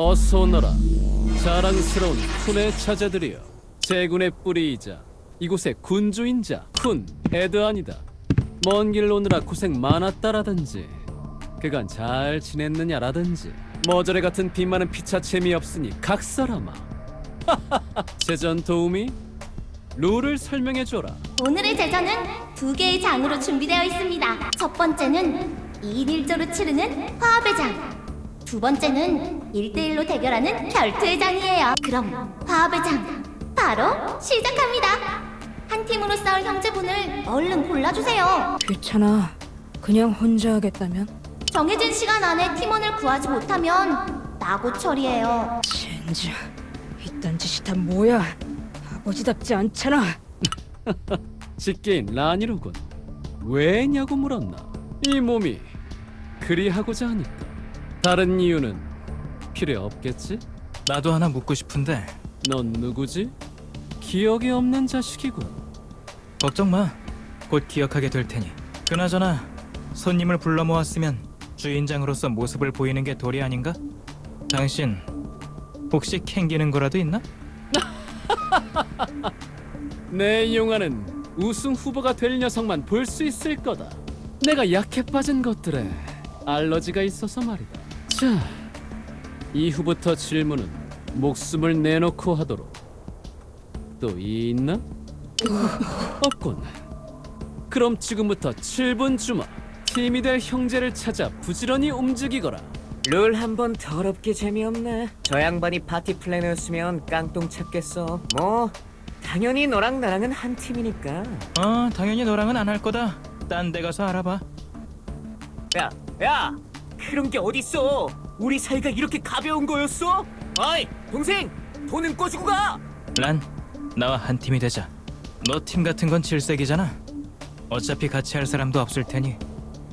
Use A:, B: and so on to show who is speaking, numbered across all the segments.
A: 어서 오너라. 자랑스러운 쿤의 처자들이여. 제군의 뿌리이자 이곳의 군주인 자 쿤, 에드안이다. 먼 길 오느라 고생 많았다라든지 그간 잘 지냈느냐라든지 머저래 같은 비 많은 피차 재미없으니 각설하마. 제전 도우미 룰을 설명해줘라.
B: 오늘의 제전은 두 개의 장으로 준비되어 있습니다. 첫 번째는 2인 1조로 치르는 화합의 장. 두 번째는 1대1로 대결하는 결투의 장이에요. 그럼 화합의 장 바로 시작합니다. 한 팀으로 싸울 형제분을 얼른 골라주세요.
C: 귀찮아. 그냥 혼자 하겠다면?
B: 정해진 시간 안에 팀원을 구하지 못하면 나고 처리해요.
C: 젠장. 이딴 짓이 다 뭐야? 아버지답지 않잖아.
A: 직계인 라니로군 왜냐고 물었나 이 몸이 그리하고자 하니까 다른 이유는 필요 없겠지?
D: 나도 하나 묻고 싶은데
A: 넌 누구지? 기억이 없는 자식이군
D: 걱정 마. 곧 기억하게 될 테니. 그나저나 손님을 불러 모았으면 주인장으로서 모습을 보이는 게 도리 아닌가? 당신 혹시 캥기는 거라도 있나?
A: 내 용화는 우승 후보가 될 녀석만 볼 수 있을 거다 내가 약해 빠진 것들에 알러지가 있어서 말이다 자 이후부터 질문은 목숨을 내놓고 하도록 또 있나? 없군 그럼 지금부터 7분 주마 팀이 될 형제를 찾아 부지런히 움직이거라
E: 룰 한번 더럽게 재미없네. 저 양반이 파티 플래너였으면 깡통 찾겠어. 뭐 당연히 너랑 나랑은 한 팀이니까.
D: 어, 당연히 너랑은 안 할 거다. 딴 데 가서 알아봐.
E: 야, 야, 그런 게 어딨어? 우리 사이가 이렇게 가벼운 거였어? 어이, 동생, 돈은 꿔주고 가.
D: 란, 나와 한 팀이 되자. 너 팀 같은 건 질색이잖아. 어차피 같이 할 사람도 없을 테니.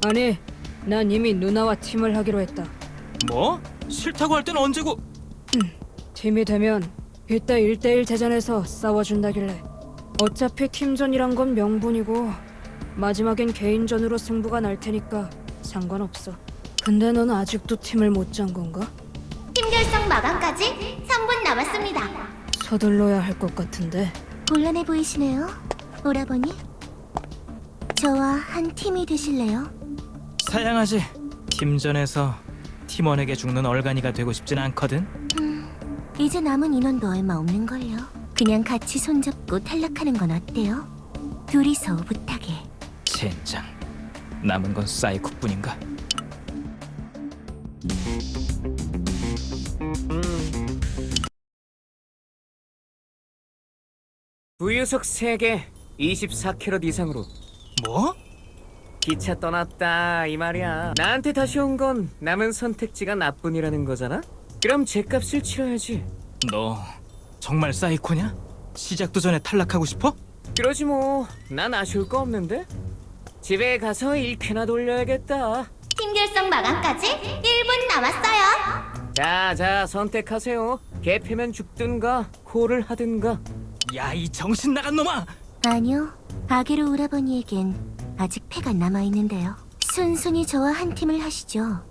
C: 아니, 난 이미 누나와 팀을 하기로 했다.
D: 뭐? 싫다고 할 땐 언제고?
C: 팀이 되면 이따 1대1 대전에서 싸워준다길래. 어차피 팀전이란 건 명분이고 마지막엔 개인전으로 승부가 날 테니까 상관없어. 근데 넌 아직도 팀을 못 짠 건가?
B: 팀 결성 마감까지 3분 남았습니다.
C: 서둘러야 할 것 같은데.
B: 곤란해 보이시네요, 오라버니. 저와 한 팀이 되실래요?
D: 사양하지. 팀전에서 팀원에게 죽는 얼간이가 되고 싶진 않거든.
B: 이제 남은 인원도 얼마 없는걸요. 그냥 같이 손잡고 탈락하는 건 어때요? 둘이서 오붓하게.
D: 젠장. 남은 건 사이코뿐인가?
E: 부유석 3개, 24캐럿 이상으로.
D: 뭐?
E: 기차 떠났다 이 말이야. 나한테 다시 온 건 남은 선택지가 나뿐이라는 거잖아. 그럼 제값을 치러야지.
D: 너 정말 사이코냐? 시작도 전에 탈락하고 싶어?
E: 그러지 뭐. 난 아쉬울 거 없는데. 집에 가서 1쾌나 돌려야겠다.
B: 팀 결성 마감까지 1분 남았어요.
E: 자, 자, 선택하세요. 개패면 죽든가, 콜을 하든가.
D: 야 이 정신 나간 놈아!
B: 아니요. 아게로 오라버니에겐 아직 패가 남아 있는데요. 순순히 저와 한 팀을 하시죠.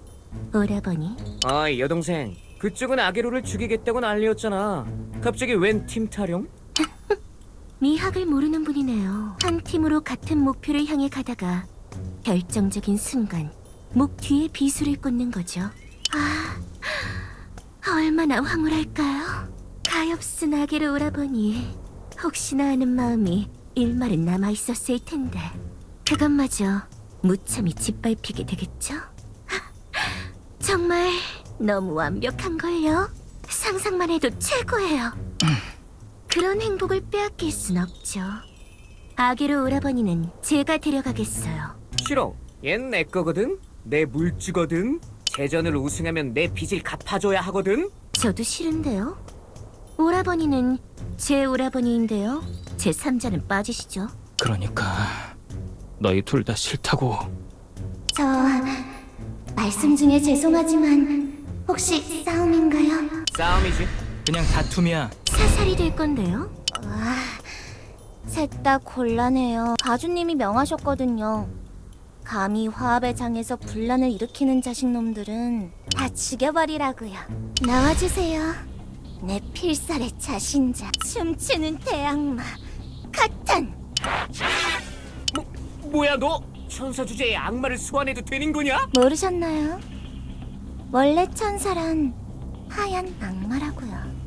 B: 오라버니.
E: 어이, 여동생. 그쪽은 아게로를 죽이겠다고 난리였잖아. 갑자기 웬 팀 타령?
B: 미학을 모르는 분이네요. 한 팀으로 같은 목표를 향해 가다가 결정적인 순간 목 뒤에 비수를 꽂는 거죠. 아, 얼마나 황홀할까요? 가엾은 아게로 오라버니 혹시나 하는 마음이 일말은 남아 있었을 텐데 그것마저 무참히 짓밟히게 되겠죠? 정말 너무 완벽한걸요? 상상만 해도 최고예요. 그런 행복을 빼앗길 순 없죠. 아기로 오라버니는 제가 데려가겠어요.
E: 싫어. 얜 내 거거든. 내 물주거든. 재전을 우승하면 내 빚을 갚아줘야 하거든.
B: 저도 싫은데요. 오라버니는 제 오라버니인데요. 제 3자는 빠지시죠.
D: 그러니까 너희 둘 다 싫다고
B: 저 말씀 중에 죄송하지만 혹시 싸움인가요?
E: 싸움이지.
D: 그냥 다툼이야
B: 사살이 될 건데요. 아, 셋다 곤란해요. 가주님이 명하셨거든요.
F: 감히 화합의 장에서 분란을 일으키는 자식놈들은 다 죽여버리라고요. 나와주세요. 내 필살의 자신자, 춤추는 대악마, 카탄.
E: 뭐야 너? 천사 주제에 악마를 소환해도 되는 거냐?
F: 모르셨나요? 원래 천사란 하얀 악마라고요.